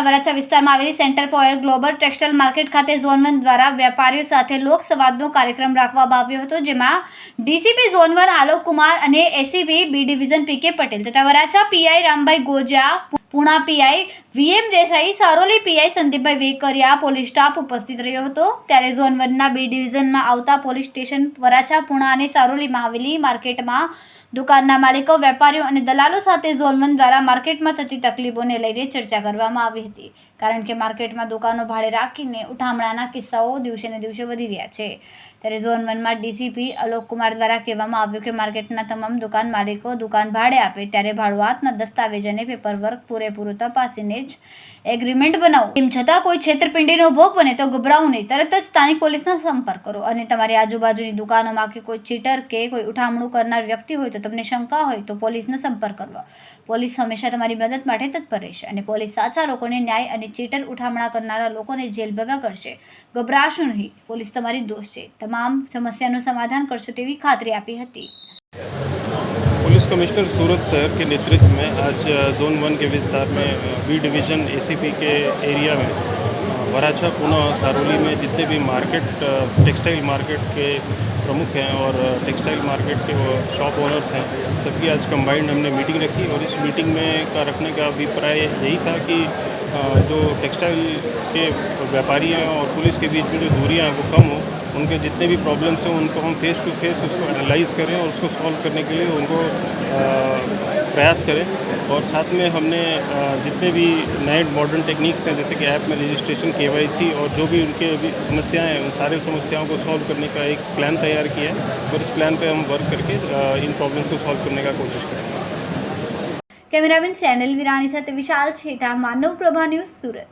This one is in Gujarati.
વરાછા વિસ્તારમાં આવેલી centre for global textile market ખાતે ઝોન વન દ્વારા વેપારીઓ સાથે લોકસંવાદનો કાર્યક્રમ રાખવામાં આવ્યો હતો, જેમાં DCP zone one Alok Kumar અને ACP B division P K Patel તથા Varachha PI Rambhai Goja Puna PI VM Desai, Saroli PI Sandipbhai Vekariya police staff ઉપસ્થિત રહ્યો હતો. ત્યારે ઝોન વનના બી ડિવિઝનમાં આવતા પોલીસ સ્ટેશન વરાછા, પુણા અને સારોલીમાં આવેલી માર્કેટમાં દુકાનના માલિકો, વેપારીઓ અને દલાલો સાથે ઝોન વન દ્વારા માર્કેટમાં થતી તકલીફોને લઈને ચર્ચા કરવામાં આવી હતી. કારણ કે માર્કેટમાં દુકાનો ભાડે રાખીને ઉઠામણાના કિસ્સાઓ દિવસે ને દિવસે વધી રહ્યા છે. ત્યારે ઝોન વનમાં ડીસીપી અલોક કુમાર દ્વારા કહેવામાં આવ્યું કે માર્કેટના તમામ દુકાન માલિકો દુકાન ભાડે આપે, ત્યારે ભાડુઆતના દસ્તાવેજ અને પેપરવર્ક પૂરેપૂરું તપાસીને જ એગ્રીમેન્ટ બનાવો. તેમ છતાં કોઈ છેતરપિંડીનો ભોગ બને તો ગભરાવો નહીં. તરત જ સ્થાનિક પોલીસનો સંપર્ક કરો અને તમારી આજુબાજુની દુકાનોમાં કે કોઈ ચીટર કે કોઈ ઉઠામણું કરનાર વ્યક્તિ હોય તો તમને શંકા હોય તો પોલીસનો સંપર્ક કરવા. પોલીસ હંમેશા તમારી મદદ માટે તત્પર રહેશે અને પોલીસ સાચા લોકોને ન્યાય અને ચીટર ઉઠામણા કરનારા લોકોને જેલ ભેગા કરશે. ગભરાશો નહીં. પોલીસ તમારી દોષ છે. તમામ સમસ્યાનું સમાધાન કરશો તેવી ખાતરી આપી હતી. कमिश्नर सूरत शहर के नेतृत्व में आज जोन वन के विस्तार में बी डिवीज़न एसीपी के एरिया में वराछा पुना सारोली में जितने भी मार्केट टेक्सटाइल मार्केट के प्रमुख हैं और टेक्सटाइल मार्केट के शॉप ओनर्स हैं, सबकी आज कंबाइंड हमने मीटिंग रखी और इस मीटिंग में का रखने का अभिप्राय यही था कि जो टेक्सटाइल के व्यापारी हैं और पुलिस के बीच में जो दूरियाँ हैं वो कम हो। उनके जितने भी प्रॉब्लम्स हैं उनको हम फेस टू फेस उसको एनालाइज करें और उसको सॉल्व करने के लिए उनको अ, प्रयास करें और साथ में हमने अ, जितने भी नए मॉडर्न टेक्निक्स हैं जैसे कि ऐप में रजिस्ट्रेशन के और जो भी उनके अभी समस्याएं हैं उन सारे समस्याओं को सॉल्व करने का एक प्लान तैयार किया है और इस प्लान पे हम वर्क करके अ, इन प्रॉब्लम्स को सॉल्व करने का कोशिश करेंगे કેમેરામેન સેનલ વિરાણી સાથે વિશાલ છેટા માનવ પ્રભા ન્યૂઝ સુરત